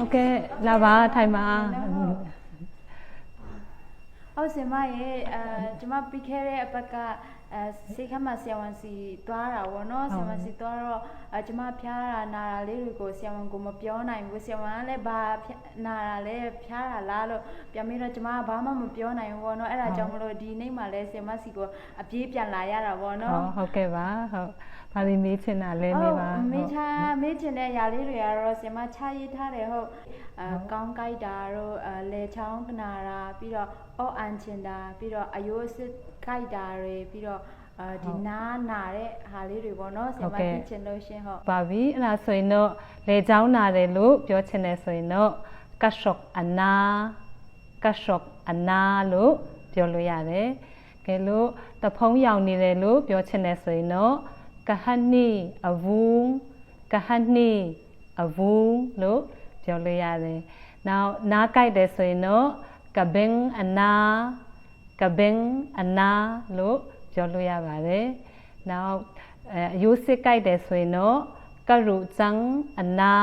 ဟုတ်ကဲ့လာပါထိုင်ပါဟုတ်စင်မရဲ့အဲကျမပြီးခဲ့တဲ့အပတ်က အဲစိတ်ခမ်းမှာဆရာဝန်စီသွားတာဗောနော်ဆရာဝန်စီသွားတော့အဲကျမဖျားတာနာတာလေးတွေကိုဆရာဝန်ကမပြောနိုင်ဘူးဆရာဝန်ကလည်းဘာဖျားနာတာလဲဖျားတာလားလို့ပြန်ပြီးတော့ကျမကဘာမှမပြောနိုင်ဘူးဗောနော်အဲ့ဒါကြောင့်မလို့ဒီနေ့မှလည်းဆရာမစီကိုအပြေးပြန်လာရတာဗောနော်ဟောဟုတ်ကဲ့ပါဟုတ်ဘာလို့မေးချင်တာလဲမေးပါဟုတ်မေးချာမေးချင်တဲ့ຢာလေးတွေကတော့ဆင်မချရေးထားတယ်ဟုတ်အဲ ကောင်းကြိုက်တာတို့အဲလေချောင်းကနာတာပြီးတော့အော့အန်ချင်တာပြီးတော့အယိုးစစ်ကြိုက်တာတွေပြီးတော့အဲဒီနားနာတဲ့ဟာလေးတွေပေါ့နော်ဆင်မသိချင်လို့ရှင်းဟုတ်ပါပြီအဲ့ဒါဆိုရင်တော့လေချောင်းနာတယ်လို့ပြောချင်တယ်ဆိုရင်တော့ကရှော့အနာကရှော့အနာလို့ပြောလို့ရတယ်ကဲလို့တဖုံးရောင်နေတယ်လို့ပြောချင်တယ်ဆိုရင်တော့ကဟနီအဝူးကဟနီအဝူးလို့ ပြောလို့ရတယ်နောက်နားကြိုက်တယ်ဆိုရင်တော့ကဘင်အနာကဘင်အနာလို့ပြောလို့ရပါတယ်နောက်အဲအယိုးစစ်ကြိုက်တယ်ဆိုရင်တော့ကရုဇန်အနာ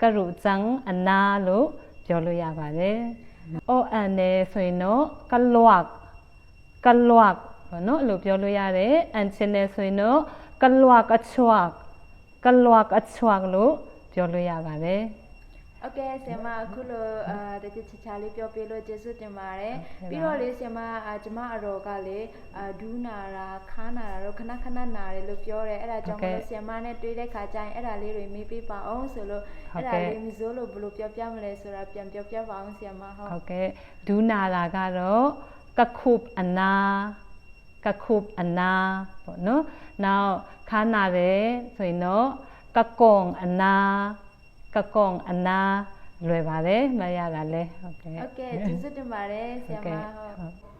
ကရုဇန်အနာလို့ပြောလို့ရပါတယ်။အော်အန်နဲ့ဆိုရင်တော့ကလွတ်ကလွတ်ဘာနော်အဲ့လိုပြောလို့ရတယ်။အန်ချင်တယ်ဆိုရင်တော့ကလွတ်အချွတ်ကလွတ်အချွတ်လို့ပြောလို့ရပါတယ်။ โอเคဆင်မအခုလိုအာတချို့ချာချာလေးပြောပြလို့ကျေးဇူးတင်ပါတယ် ဟုတ်ကဲ့ပါ ပြီးတော့လေဆင်မအာကျမအတော်ကလေအာဒူးနာတာခါနာတာတော့ခဏခဏနာတယ်လို့ပြောတယ်အဲ့ဒါကြောင့်မလို့ဆင်မနဲ့တွေ့တဲ့ခါကျရင်အဲ့ဒါလေးတွေမေးပေးပါအောင်ဆိုလို့အဲ့ဒါလေးမစိုးလို့ဘယ်လိုပြောပြမလဲဆိုတာပြန်ပြောပြပါအောင်ဆင်မဟုတ် ဟုတ်ကဲ့ဒူးနာတာကတော့ကခုပ်အနာကခုပ်အနာပေါ့နော်နောက်ခါနာတယ်ဆိုရင်တော့ကကုံအနာ ကကုံအနာလွယ်ပါတယ်မရတာလဲဟုတ်ကဲ့ဟုတ်ကဲ့ကျေးဇူးတင်ပါတယ်ဆရာမဟုတ်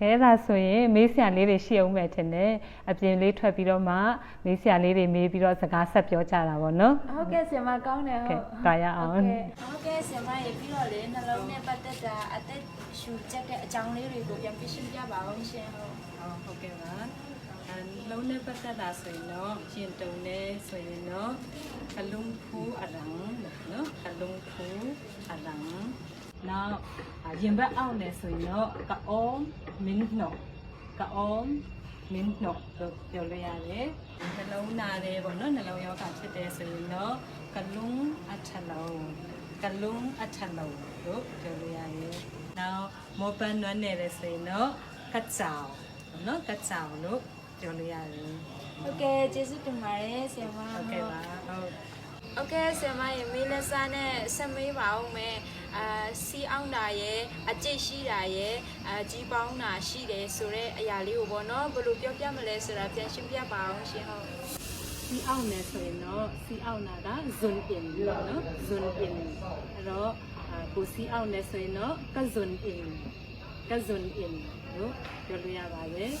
ကဲဒါဆိုရင်မေးဆရာလေးတွေရှိအောင်မယ်ထင်တယ်အပြင်လေးထွက်ပြီးတော့မှမေးဆရာလေးတွေမေးပြီးတော့စကားဆက်ပြောကြတာပေါ့နော်ဟုတ်ကဲ့ဆရာမကောင်းတယ်ဟုတ်ကဲ့ကြာရအောင်ဟုတ်ကဲ့ဆရာမရေပြီးတော့လေနှလုံးနဲ့ပတ်သက်တာအသက်ရှူချက်တဲ့အကြောင်းလေးတွေကိုပြန်ပြရှင်းပြပါအောင်ရှင်ဟုတ်ဟုတ်ကဲ့ပါနှလုံးနဲ့ပတ်သက်တာဆိုရင်တော့ရှင်တုံ ဆိုရင်တော့အလုံးဖူးအရံနော်အလုံးဖူးအရံနောက်ရင်ဘတ်အောင်နဲ့ဆိုရင်တော့ကအောမင်းနောကအောမမင်းနောလို့ပြောလို့ရတယ်နှလုံးနာတယ်ပေါ့နော်နှလုံးရောဂါဖြစ်တယ်ဆိုရင်တော့ကလုံးအထလုံးကလုံးအထလုံးလို့ပြောလို့ရတယ်နောက်မောပန်းနွမ်းနေတယ်ဆိုရင်တော့ကကြောင်နော်ကကြောင်လို့ ပြောလို့ရတယ်ဟုတ်ကဲ့ကျေးဇူးတင်ပါတယ်ဆင်မဟုတ်ကဲ့ပါဟုတ်ဟုတ်ကဲ့ဆင်မရေမေးလက်စားနဲ့ဆက်မေးပါအောင်မယ်အာစီအောင်တာရဲ့အကျိတ်ရှိတာရဲ့အာကြီးပေါင်းတာရှိတယ်ဆိုတော့အရာလေးကိုပေါ့နော်ဘယ်လိုပြောပြမလဲဆိုတာပြန်ရှင်းပြပါအောင်ရှင်ဟုတ်စီအောင်နေဆိုရင်တော့စီအောင်နာကဇွန်ပင်ပေါ့နော်ဇွန်ပင်အဲ့တော့အာကိုစီအောင်နေဆိုရင်တော့ကဇွန်ပင် ကဇွန်ပင်လို့ပြောလို့ရပါတယ်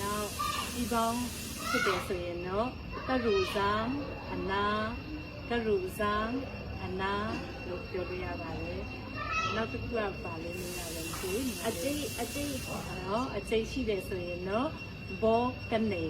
နောက်ဒီပေါင်းဖြစ်တယ်ဆိုရင်တော့ကရူဇမ်အနာကရူဇမ်အနာလို့ပြောလို့ရပါတယ်နောက်တစ်ခုကပါလဲနေရတယ်ဒီအကျိတ်အကျိတ်နော်အကျိတ်ရှိတယ်ဆိုရင်တော့ဘောကနေ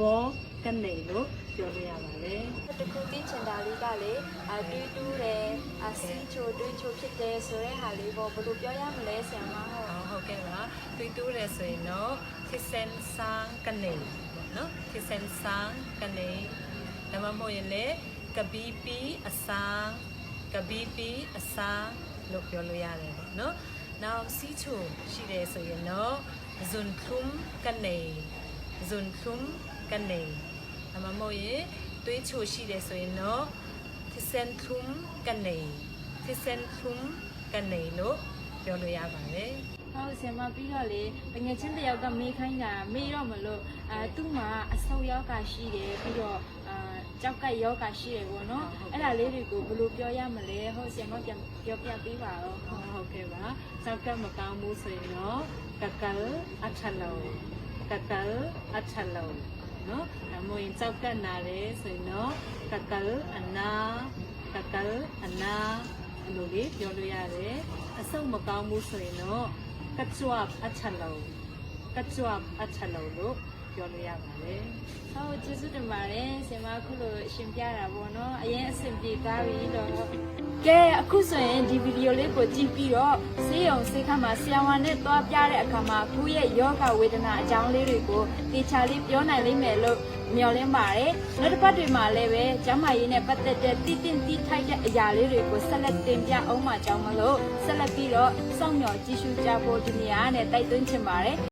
ဘောကနေလို့ ပြောလို့ရပါတယ်တခုသိချင်တာလေးကလေအတူးတူးတယ်အစီချိုတွင်းချိုဖြစ်တယ်ဆိုတဲ့ဟာလေးပေါ့ဘယ်လိုပြောရမလဲဆင်မဟုတ်ဟုတ်ဟုတ်ကဲ့ပါတွေ့တူးတယ်ဆိုရင်တော့ခစ်စန်ဆန်ကနေပေါ့နော်ခစ်စန်ဆန်ကနေဒါမှမဟုတ်ရင်လေကပီပီအဆန်ကပီပီအဆန်လို့ပြောလို့ရတယ်ပေါ့နော်နောက်စီချိုရှိတယ်ဆိုရင်တော့ဇွန်ခုမ်ကနေဇွန်ခုမ်ကနေ ဒါမှမဟုတ်ရင်သွေးချိုရှိတယ်ဆိုရင်တော့ခစ်စန်ခုမ်ကနေခစ်စန်ခုမ်ကနေလို့ပြောလို့ရပါတယ်ဟုတ်ဆင်မပြီးတော့လေပငယ်ချင်းတစ်ယောက်ကမေးခိုင်းတာမေးတော့မလို့အဲသူ့မှာအဆုတ်ယောဂရှိတယ်ပြီးတော့အာကြောက်ကယောဂရှိတယ်ပေါ့နော်အဲ့ဒါလေးတွေကိုဘယ်လိုပြောရမလဲဟုတ်ဆင်မပြန်ပြောပြပေးပါတော့ဟုတ်ဟုတ်ကဲ့ပါစောက်ကမကောင်းဘူးဆိုရင်တော့ကကလအထလုံးကကလအထလုံး နော်အမွေစောက်ကနာတယ်ဆိုရင်တော့ကကလအနာကကလအနာအလိုလေးပြောလို့ရတယ်အဆုတ်မကောင်းဘူးဆိုရင်တော့ကကြွပ်အထလုံးကကြွပ်အထလုံးလို့ ပြောလို့ရပါတယ်ဟုတ်ကျေးဇူးတင်ပါတယ်ဆင်မအခုလိုရှင်းပြတာပေါ့နော်အရင်အဆင်ပြေကားပြီတော့ကဲအခုဆိုရင်ဒီဗီဒီယိုလေးကိုကြည့်ပြီးတော့ဆေးရုံဆေးခန်းမှာဆရာဝန်နဲ့တွားပြတဲ့အခါမှာကိုယ့်ရဲ့ယောဂဝေဒနာအကြောင်းလေးတွေကိုတေချာလေးပြောနိုင်လိမ့်မယ်လို့မျှော်လင့်ပါတယ်နောက်တစ်ပတ်တွေမှာလည်းပဲကျမ်းမာရေးနဲ့ပတ်သက်တဲ့တည်တင့်တီးထိုက်တဲ့အရာလေးတွေကိုဆက်လက်တင်ပြအောင်မှာကြောင်းမလို့ဆက်လက်ပြီးတော့စောင့်မျှော်ကြည့်ရှုကြဖို့ဒီနေရာနဲ့တိုက်တွန်းချင်ပါတယ်